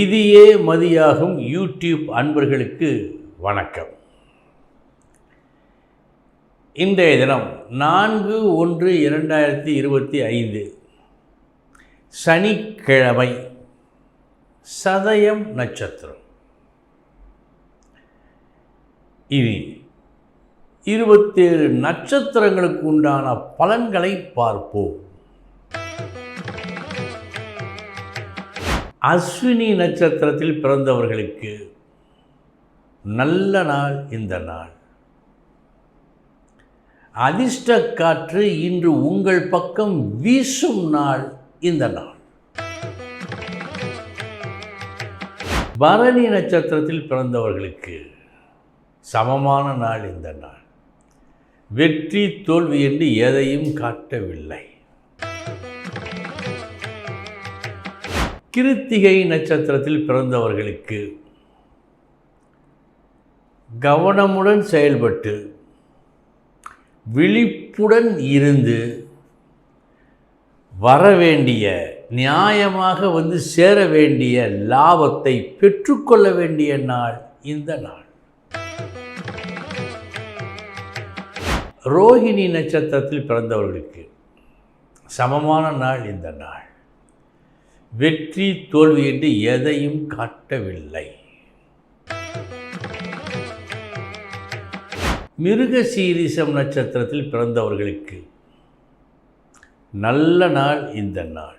விதியே மதியாகும் யூடியூப் அன்பர்களுக்கு வணக்கம். இன்றைய தினம் நான்கு ஒன்று இரண்டாயிரத்தி இருபத்தி ஐந்து. சனிக்கிழமை சதயம் நட்சத்திரம். இனி இருபத்தேழு நட்சத்திரங்களுக்கு உண்டான பலன்களை பார்ப்போம். அஸ்வினி நட்சத்திரத்தில் பிறந்தவர்களுக்கு நல்ல நாள் இந்த நாள். அதிர்ஷ்ட காற்று இன்று உங்கள் பக்கம் வீசும் நாள் இந்த நாள். பரணி நட்சத்திரத்தில் பிறந்தவர்களுக்கு சமமான நாள் இந்த நாள். வெற்றி தோல்வி என்று எதையும் காட்டவில்லை. கிருத்திகை நட்சத்திரத்தில் பிறந்தவர்களுக்கு கவனமுடன் செயல்பட்டு விழிப்புடன் இருந்து வரவேண்டிய நியாயமாக வந்து சேர வேண்டிய லாபத்தை பெற்றுக்கொள்ள வேண்டிய நாள் இந்த நாள். ரோஹிணி நட்சத்திரத்தில் பிறந்தவர்களுக்கு சமமான நாள் இந்த நாள். வெற்றி தோல்வி என்று எதையும் காட்டவில்லை. மிருக சீரிசம் நட்சத்திரத்தில் பிறந்தவர்களுக்கு நல்ல நாள் இந்த நாள்.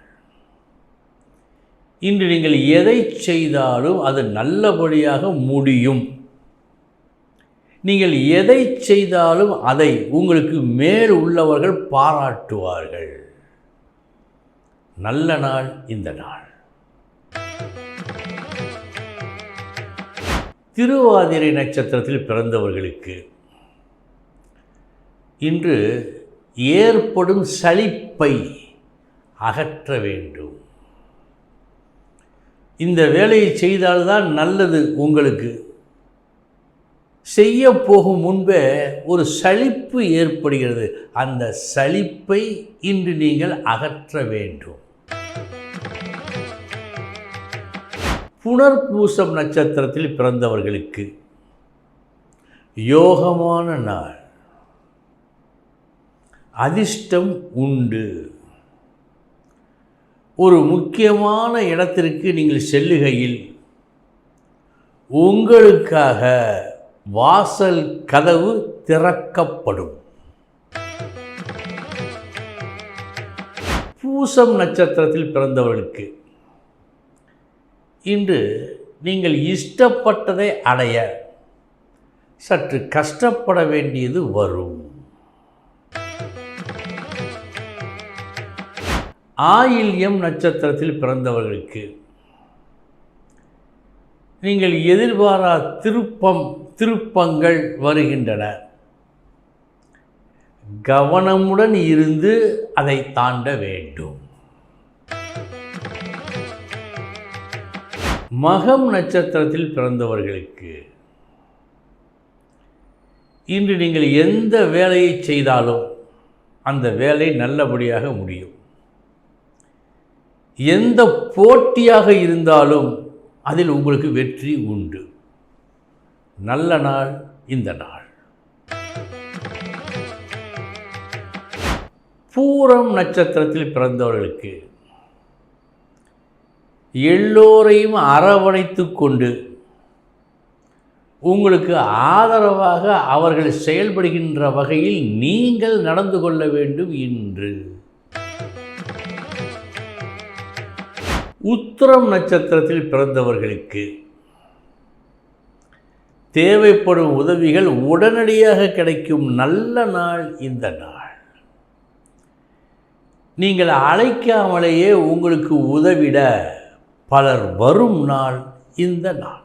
இன்று நீங்கள் எதை செய்தாலும் அது நல்லபடியாக முடியும். நீங்கள் எதை செய்தாலும் அதை உங்களுக்கு மேல் உள்ளவர்கள் பாராட்டுவார்கள். நல்ல நாள் இந்த நாள். திருவாதிரை நட்சத்திரத்தில் பிறந்தவர்களுக்கு இன்று ஏற்படும் சலிப்பை அகற்ற வேண்டும். இந்த வேலையை செய்தால்தான் நல்லது உங்களுக்கு. செய்ய போகும் முன்பே ஒரு சலிப்பு ஏற்படுகிறது. அந்த சலிப்பை இன்று நீங்கள் அகற்ற வேண்டும். புனர்பூசம் நட்சத்திரத்தில் பிறந்தவர்களுக்கு யோகமான நாள். அதிர்ஷ்டம் உண்டு. ஒரு முக்கியமான இடத்திற்கு நீங்கள் செல்லுகையில் உங்களுக்காக வாசல் கதவு திறக்கப்படும். பூசம் நட்சத்திரத்தில் பிறந்தவர்களுக்கு இன்று நீங்கள் இஷ்டப்பட்டதை அடைய சற்று கஷ்டப்பட வேண்டியது வரும். ஆயில்யம் நட்சத்திரத்தில் பிறந்தவர்களுக்கு நீங்கள் எதிர்பாரா திருப்பம் திருப்பங்கள் வருகின்றன. கவனமுடன் இருந்து அதை தாண்ட வேண்டும். மகம் நட்சத்திரத்தில் பிறந்தவர்களுக்கு இன்று நீங்கள் எந்த வேலையை செய்தாலும் அந்த வேலை நல்லபடியாக முடியும். எந்த போட்டியாக இருந்தாலும் அதில் உங்களுக்கு வெற்றி உண்டு. நல்ல நாள் இந்த நாள். பூரம் நட்சத்திரத்தில் பிறந்தவர்களுக்கு எல்லோரையும் அரவணைத்து கொண்டு உங்களுக்கு ஆதரவாக அவர்கள் செயல்படுகின்ற வகையில் நீங்கள் நடந்து கொள்ள வேண்டும் இன்று உத்திரம் நட்சத்திரத்தில் பிறந்தவர்களுக்கு தேவைப்படும் உதவிகள் உடனடியாக கிடைக்கும். நல்ல நாள் இந்த நாள். நீங்கள் அழைக்காமலேயே உங்களுக்கு உதவிட பலர் வரும் நாள் இந்த நாள்.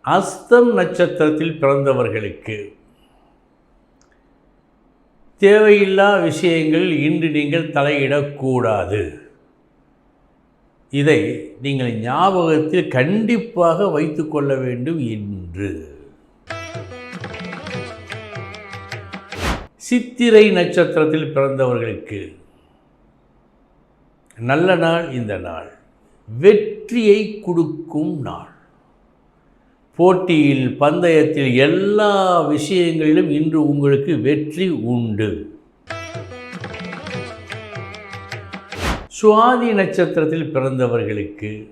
அஸ்தம் நட்சத்திரத்தில் பிறந்தவர்களுக்கு தேவையில்லா விஷயங்கள் இன்று நீங்கள் தலையிடக்கூடாது. இதை நீங்கள் ஞாபகத்தில் கண்டிப்பாக வைத்துக்கொள்ள வேண்டும் என்று. சித்திரை நட்சத்திரத்தில் பிறந்தவர்களுக்கு நல்ல நாள் இந்த நாள். வெற்றியை கொடுக்கும் நாள். போட்டியில் பந்தயத்தில் எல்லா விஷயங்களிலும் இன்று உங்களுக்கு வெற்றி உண்டு. சுவாதி நட்சத்திரத்தில் பிறந்தவர்களுக்கு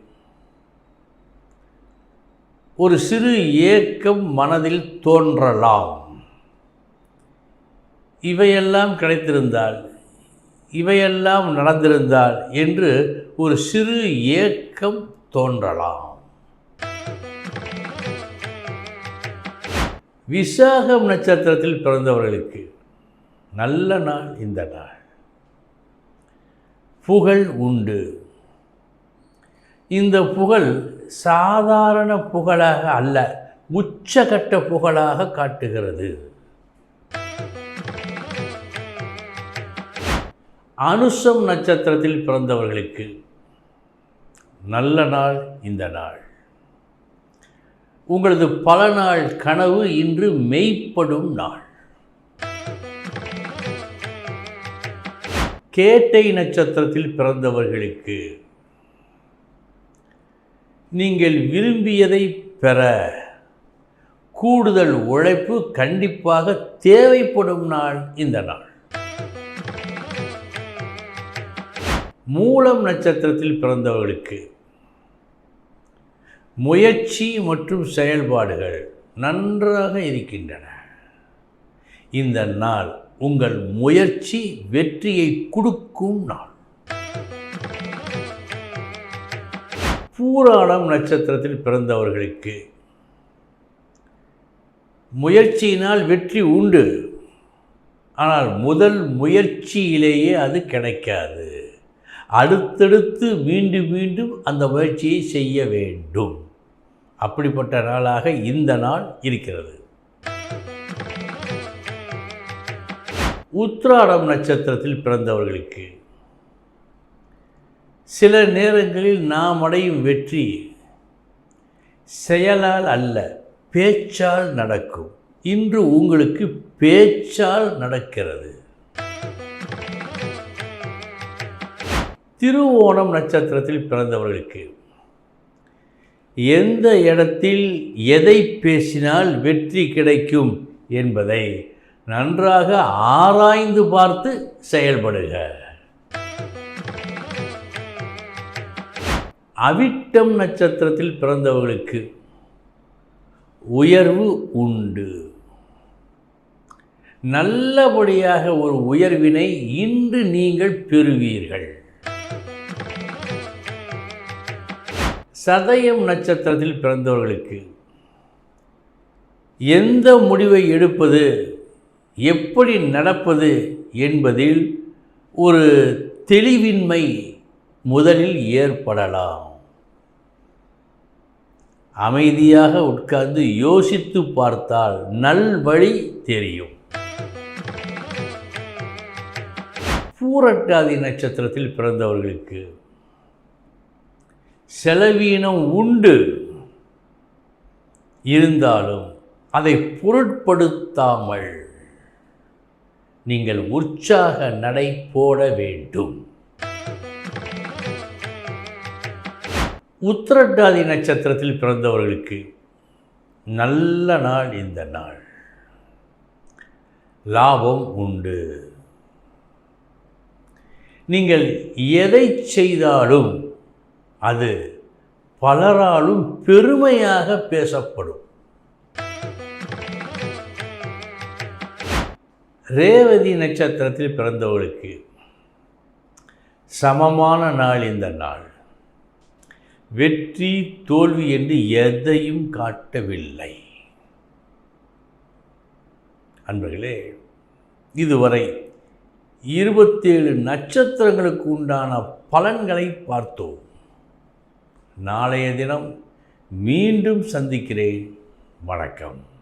ஒரு சிறு ஏக்கம் மனதில் தோன்றலாம். இவையெல்லாம் கிடைத்திருந்தால் இவையெல்லாம் நடந்திருந்தால் என்று ஒரு சிறு ஏக்கம் தோன்றலாம். விசாகம் நட்சத்திரத்தில் பிறந்தவர்களுக்கு நல்ல நாள் இந்த நாள். புகழ் உண்டு. இந்த புகழ் சாதாரண புகழாக அல்ல உச்சகட்ட புகழாக காட்டுகிறது. அனுசம் நட்சத்திரத்தில் பிறந்தவர்களுக்கு நல்ல நாள் இந்த நாள். உங்களது பல நாள் கனவு இன்று மெய்ப்படும் நாள். கேட்டை நட்சத்திரத்தில் பிறந்தவர்களுக்கு நீங்கள் விரும்பியதை பெற கூடுதல் உழைப்பு கண்டிப்பாக தேவைப்படும் நாள் இந்த நாள். மூலம் நட்சத்திரத்தில் பிறந்தவர்களுக்கு முயற்சி மற்றும் செயல்பாடுகள் நன்றாக இருக்கின்றன. இந்த நாள் உங்கள் முயற்சி வெற்றியை கொடுக்கும் நாள். பூராடம் நட்சத்திரத்தில் பிறந்தவர்களுக்கு முயற்சியினால் வெற்றி உண்டு. ஆனால் முதல் முயற்சியிலேயே அது கிடைக்காது. அடுத்தடுத்து மீண்டும் மீண்டும் அந்த முயற்சியை செய்ய வேண்டும். அப்படிப்பட்ட நாளாக இந்த நாள் இருக்கிறது. உத்ராடம் நட்சத்திரத்தில் பிறந்தவர்களுக்கு. சில நேரங்களில் நாம் அடையும் வெற்றி செயலால் அல்ல பேச்சால் நடக்கும். இன்று உங்களுக்கு பேச்சால் நடக்கிறது. திருவோணம் நட்சத்திரத்தில் பிறந்தவர்களுக்கு. எந்த இடத்தில் எதை பேசினால் வெற்றி கிடைக்கும் என்பதை நன்றாக ஆராய்ந்து பார்த்து செயல்படுக. அவிட்டம் நட்சத்திரத்தில் பிறந்தவர்களுக்கு உயர்வு உண்டு. நல்லபடியாக ஒரு உயர்வினை இன்று நீங்கள் பெறுவீர்கள். சதயம் நட்சத்திரத்தில் பிறந்தவர்களுக்கு எந்த முடிவை எடுப்பது? எப்படி நடப்பது என்பதில் ஒரு தெளிவின்மை முதலில் ஏற்படலாம். அமைதியாக உட்கார்ந்து யோசித்து பார்த்தால் நல்வழி தெரியும். பூரட்டாதி நட்சத்திரத்தில் பிறந்தவர்களுக்கு செலவீனம் உண்டு. இருந்தாலும் அதை பொருட்படுத்தாமல் நீங்கள் உற்சாக நடை போட வேண்டும். உத்திரட்டாதி நட்சத்திரத்தில் பிறந்தவர்களுக்கு நல்ல நாள் இந்த நாள். லாபம் உண்டு. நீங்கள் எதை செய்தாலும் அது பலராலும் பெருமையாக பேசப்படும். ரேவதி நட்சத்திரத்தில் பிறந்தவர்களுக்கு சமமான நாள் இந்த நாள். வெற்றி தோல்வி என்று எதையும் காட்டவில்லை. அன்பர்களே இதுவரை இருபத்தேழு நட்சத்திரங்களுக்கு உண்டான பலன்களை பார்த்தோம். நாளைய தினம் மீண்டும் சந்திக்கிறேன். வணக்கம்.